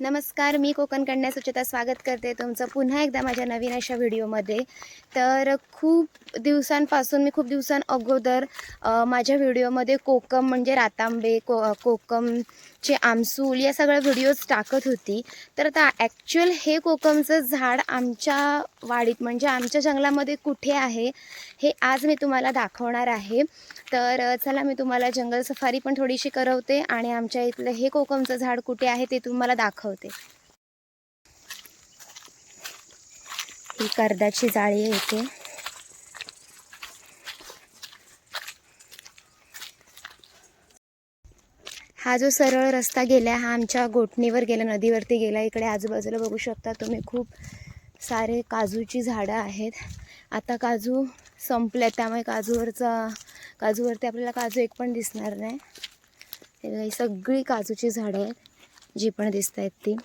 नमस्कार मी कोकण कन्या सुचिता स्वागत करते तुमचं पुन्हा एकदा माझ्या नवीन अशा व्हिडिओमध्ये. तर खूप दिवसांपासून मी खूप दिवसां अगोदर माझ्या व्हिडिओमध्ये कोकम म्हणजे रातांबे को कोकमचे आमसूल या सगळ्या व्हिडिओज टाकत होती. तर आता ॲक्च्युअल हे कोकमचं झाड आमच्या वाडीत म्हणजे आमच्या जंगलामध्ये कुठे आहे हे आज मी तुम्हाला दाखवणार आहे. तर चला मी तुम्हाला जंगल सफारी पण थोडीशी करवते आणि आमच्या इथलं हे कोकमचं झाड कुठे आहे ते तुम्हाला दाखवते. ही कर्दाची जाळी येते हा जो सरळ रस्ता गेला हा आमच्या गोठणीवर गेला नदीवरती गेला. इकडे आजूबाजूला बघू शकता तुम्ही खूप सारे काजूची झाडं आहेत. आता काजू संपले त्यामुळे काजूवरचा काजूवरती आपल्याला काजू एक पण दिसणार नाही. हे सगळी काजूची झाडं आहेत जी पण दिसत आहेत ती.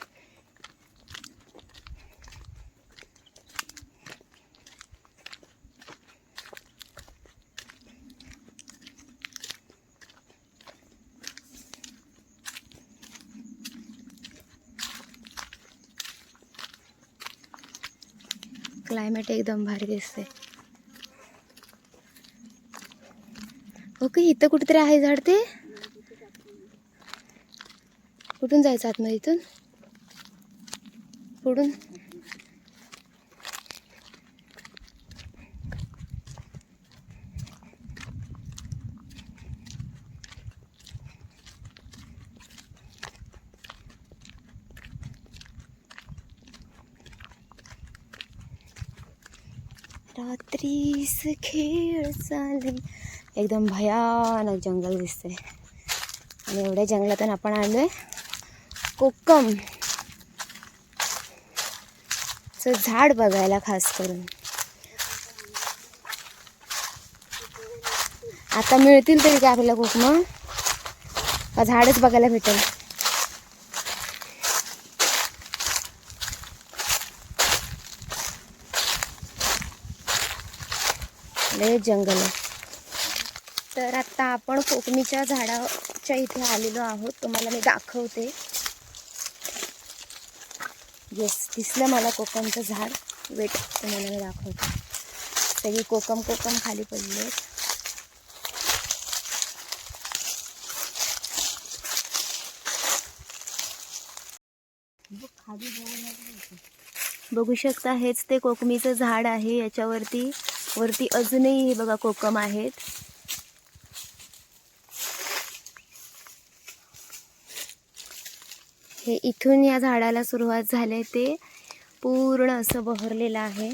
क्लायमेट एकदम भारी दिसते ओके इथं कुठेतरी आहे झाड ते? कुठून जायचं आतमध्ये इथून? पुढून? रात्रीस खेळ चालेल. एकदम भयानक जंगल दिसते आणि एवढ्या जंगलातून आपण आलोय कोकम. चं झाड बघायला खास करून. आता मिळतील तरी काय आपल्याला कोकम? का झाडच बघायला भेटेल? लय जंगल. आहे तर आता आपण कोकमीच्या झाडाच्या इथे आलेलो आहोत. तुम्हाला मी दाखवते. येस दिसलं मला कोकमचं झाड. वेट तुम्हाला मी दाखवते. सगळी कोकम कोकम खाली पडले बघू शकता हेच ते कोकमीचं झाड आहे याच्यावरती. वरती अजूनही हे बघा कोकम आहेत. हे इथून या झाडाला सुरुवात झाले ते पूर्ण असं बहरलेलं आहे.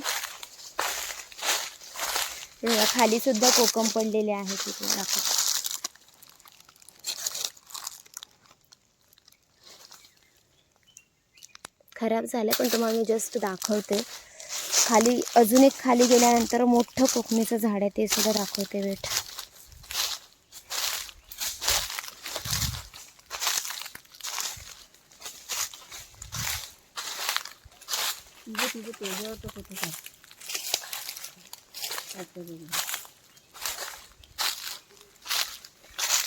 खाली सुद्धा कोकम पडलेले आहेत तिथे. दाखव खराब झालं पण तुम्हाला मी जस्ट दाखवते. खाली अजून एक खाली गेल्यानंतर मोठं कोकणीचं झाड आहे ते सुद्धा दाखवते बेट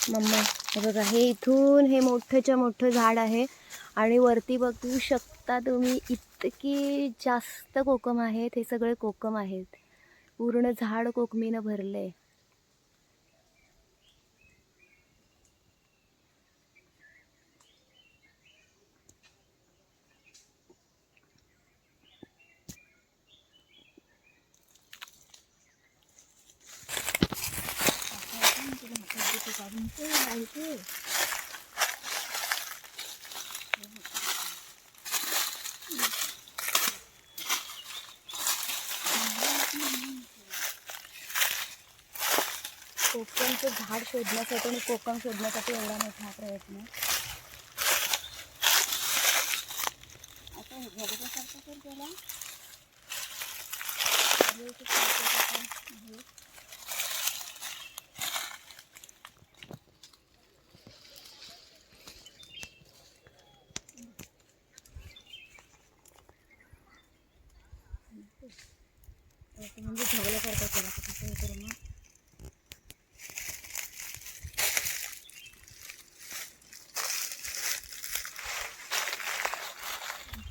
मम्मा हे बघा हे इथून हे मोठंच्या मोठं झाड आहे आणि वरती बघू शकता तुम्ही की जास्त कोकम आहेत हे सगळे कोकम आहेत. पूर्ण झाड कोकमीनं भरलंय. कोकमचं झाड शोधण्यासाठी आणि कोकम शोधण्यासाठी एवढा मोठा हा प्रयत्न आता हे तर त्याला म्हणजे झगल्यासारखं केलं. कसं करू मग?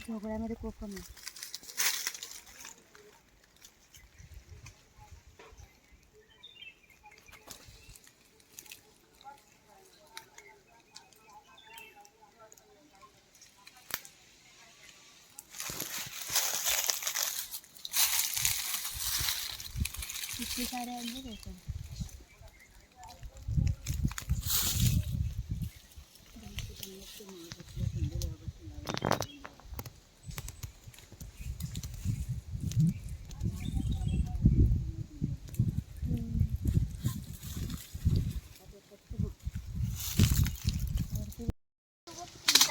भोगळ्यामध्ये कोकम आहे किती सारे आणले कोकम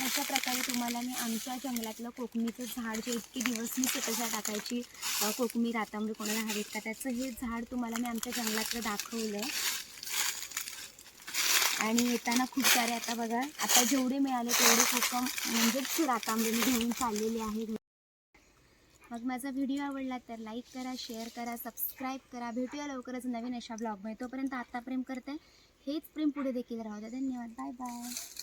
तर अशा प्रकारे तुम्हाला मी आमच्या जंगलातलं कोकमीचं झाड जे इतके दिवस मी स्वतःच्या टाकायची कोकमी रातांबरी कोणाला हवेत का त्याचं हे झाड तुम्हाला मी आमच्या जंगलातलं दाखवलं. आणि येताना खूप सारे आता बघा आता जेवढे मिळाले तेवढे कोकम म्हणजेच रातांबरी मी घेऊन चाललेले आहे. मग माझा व्हिडिओ आवडला तर लाईक करा शेअर करा सबस्क्राईब करा. भेटूया लवकरच नवीन अशा ब्लॉगमध्ये. तोपर्यंत आत्ता प्रेम करते. हेच प्रेम पुढे देखील राहू द्या. धन्यवाद. Bye bye.